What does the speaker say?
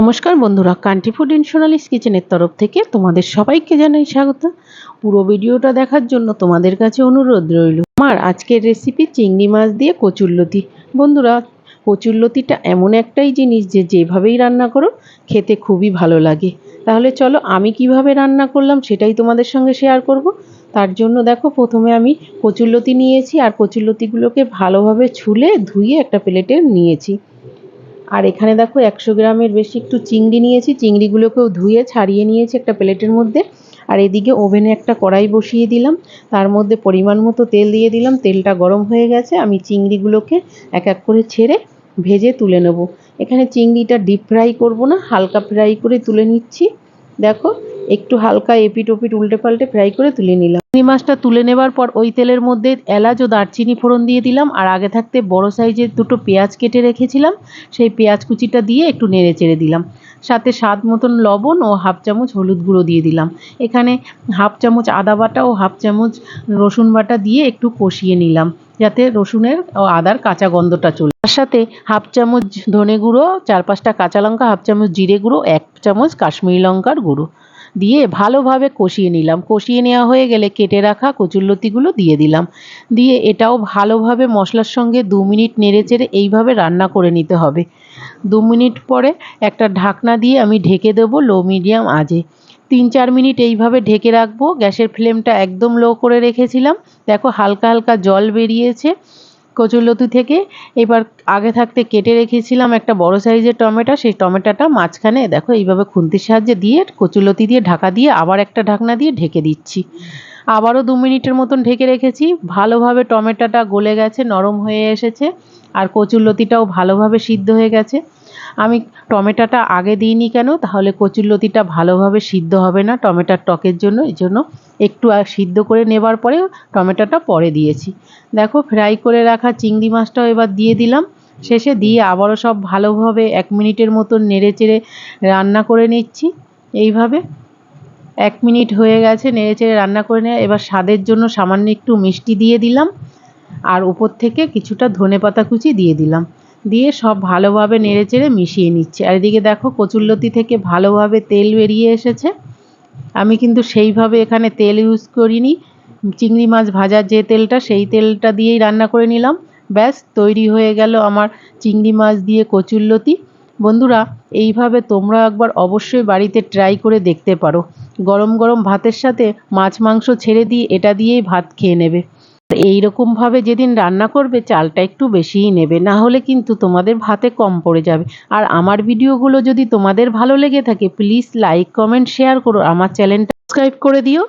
নমস্কার বন্ধুরা country food Sonali's কিচেনের তরফ থেকে তোমাদের সবাইকে জানাই স্বাগত। পুরো ভিডিওটা দেখার জন্য তোমাদের কাছে অনুরোধ রইল। আমার আজকের রেসিপি চিংড়ি মাছ দিয়ে কচুরলতি বন্ধুরা কচুরলতিটা এমন একটাই জিনিস যে যেভাবেই রান্না করো, খেতে খুবই ভালো লাগে। তাহলে চলো, আমি কীভাবে রান্না করলাম সেটাই তোমাদের সঙ্গে শেয়ার করব। তার জন্য দেখো, প্রথমে আমি কচুরলতি নিয়েছি আর কচুরলতিগুলোকে ভালোভাবে ছুলে ধুয়ে একটা প্লেটে নিয়েছি। আর এখানে দেখো একশো গ্রামের বেশি একটু চিংড়ি নিয়েছি, চিংড়িগুলোকেও ধুয়ে ছাড়িয়ে নিয়েছি একটা প্লেটের মধ্যে। আর এদিকে ওভেনে একটা কড়াই বসিয়ে দিলাম, তার মধ্যে পরিমাণ মতো তেল দিয়ে দিলাম, তেলটা গরম হয়ে গেছে, আমি চিংড়িগুলোকে এক এক করে ছেড়ে ভেজে তুলে নেব। এখানে চিংড়িটা ডিপ ফ্রাই করব না, হালকা ফ্রাই করে তুলে নিচ্ছি। দেখো একটু হালকা এপিট ওপিট উল্টে পাল্টে ফ্রাই করে তুলে নিলাম। চিংড়ি মাছটা তুলে নেবার পর ওই তেলের মধ্যে এলাচ ও দারচিনি ফোড়ন দিয়ে দিলাম, আর আগে থাকতে বড় সাইজের দুটো পেঁয়াজ কেটে রেখেছিলাম। সেই পেঁয়াজ কুচিটা দিয়ে একটু নেড়ে চেড়ে দিলাম। সাথে স্বাদ মতন লবণ ও হাফ চামচ হলুদ গুঁড়ো দিয়ে দিলাম। এখানে হাফ চামচ আদা বাটা ও হাফ চামচ রসুন বাটা দিয়ে একটু কষিয়ে নিলাম, যাতে রসুনের ও আদার কাঁচা গন্ধটা চলে। তার সাথে হাফ চামচ ধনে গুঁড়ো, চার পাঁচটা কাঁচা লঙ্কা, হাফ চামচ জিরে গুঁড়ো, এক চামচ কাশ্মীরি লঙ্কার গুঁড়ো। দিয়ে ভালোভাবে কষিয়ে নিলাম। কষিয়ে নেওয়া হয়ে গেলে কেটে রাখা কচুরলতিগুলো দিয়ে দিলাম। দিয়ে এটাও ভালোভাবে মশলার সঙ্গে দু মিনিট নেড়ে চেড়ে এইভাবে রান্না করে নিতে হবে। দু মিনিট পরে একটা ঢাকনা দিয়ে আমি ঢেকে দেবো লো মিডিয়াম আজে তিন চার মিনিট এইভাবে ঢেকে রাখব। গ্যাসের ফ্লেমটা একদম লো করে রেখেছিলাম। দেখো হালকা হালকা জল বেরিয়েছে। কচুরলতি থেকে। এবার আগে থাকতে কেটে রেখেছিলাম একটা বড় সাইজের টমেটো। সেই টমেটোটা মাঝখানে দেখো এইভাবে খুন্তির সাহায্যে দিয়ে কচুরলতি দিয়ে ঢাকা দিয়ে আবার একটা ঢাকনা দিয়ে ঢেকে দিচ্ছি। আবারও দু মিনিটের মতন ঢেকে রেখেছি। ভালোভাবে টমেটোটা গলে গেছে, নরম হয়ে এসেছে। আর কচুরলতিটাও ভালোভাবে সিদ্ধ হয়ে গেছে। আমি টমেটোটা আগে দিইনি কেন? তাহলে কচুরলতিটা ভালোভাবে সিদ্ধ হবে না টমেটোর টকের জন্য, এই জন্য একটু সিদ্ধ করে নেবার পরে টমেটোটা পরে দিয়েছি। দেখো ফ্রাই করে রাখা চিংড়ি মাছটাও এবার দিয়ে দিলাম। শেষে দিয়ে আবারও সব ভালোভাবে এক মিনিটের মতন নেড়ে চেড়ে রান্না করে নিচ্ছি। এইভাবে এক মিনিট হয়ে গেছে নেড়ে চেড়ে রান্না করে নেওয়া। এবার স্বাদের জন্য সামান্য একটু মিষ্টি দিয়ে দিলাম। আর উপর থেকে কিছুটা ধনে পাতা কুচি দিয়ে দিলাম। দিয়ে সব ভালোভাবে নেড়ে চেড়ে মিশিয়ে নিচ্ছে। আর এদিকে দেখো কচুরলতি থেকে ভালোভাবে তেল বেরিয়ে এসেছে। আমি কিন্তু সেইভাবে এখানে তেল ইউজ করিনি। চিংড়ি মাছ ভাজার যে তেলটা, সেই তেলটা দিয়েই রান্না করে নিলাম। ব্যাস, তৈরি হয়ে গেল আমার চিংড়ি মাছ দিয়ে কচুরলতি। বন্ধুরা, এইভাবে তোমরা একবার অবশ্যই বাড়িতে ট্রাই করে দেখতে পারো। গরম গরম ভাতের সাথে মাছ মাংস ছেড়ে দিয়ে এটা দিয়েই ভাত খেয়ে নেবে। এই রকমভাবে যেদিন রান্না করবে, চালটা একটু বেশিই নেবে। না হলে কিন্তু তোমাদের ভাতে কম পড়ে যাবে। আর আমার ভিডিওগুলো যদি তোমাদের ভালো লেগে থাকে প্লিজ লাইক কমেন্ট শেয়ার করো। আমার চ্যানেলটা সাবস্ক্রাইব করে দিও।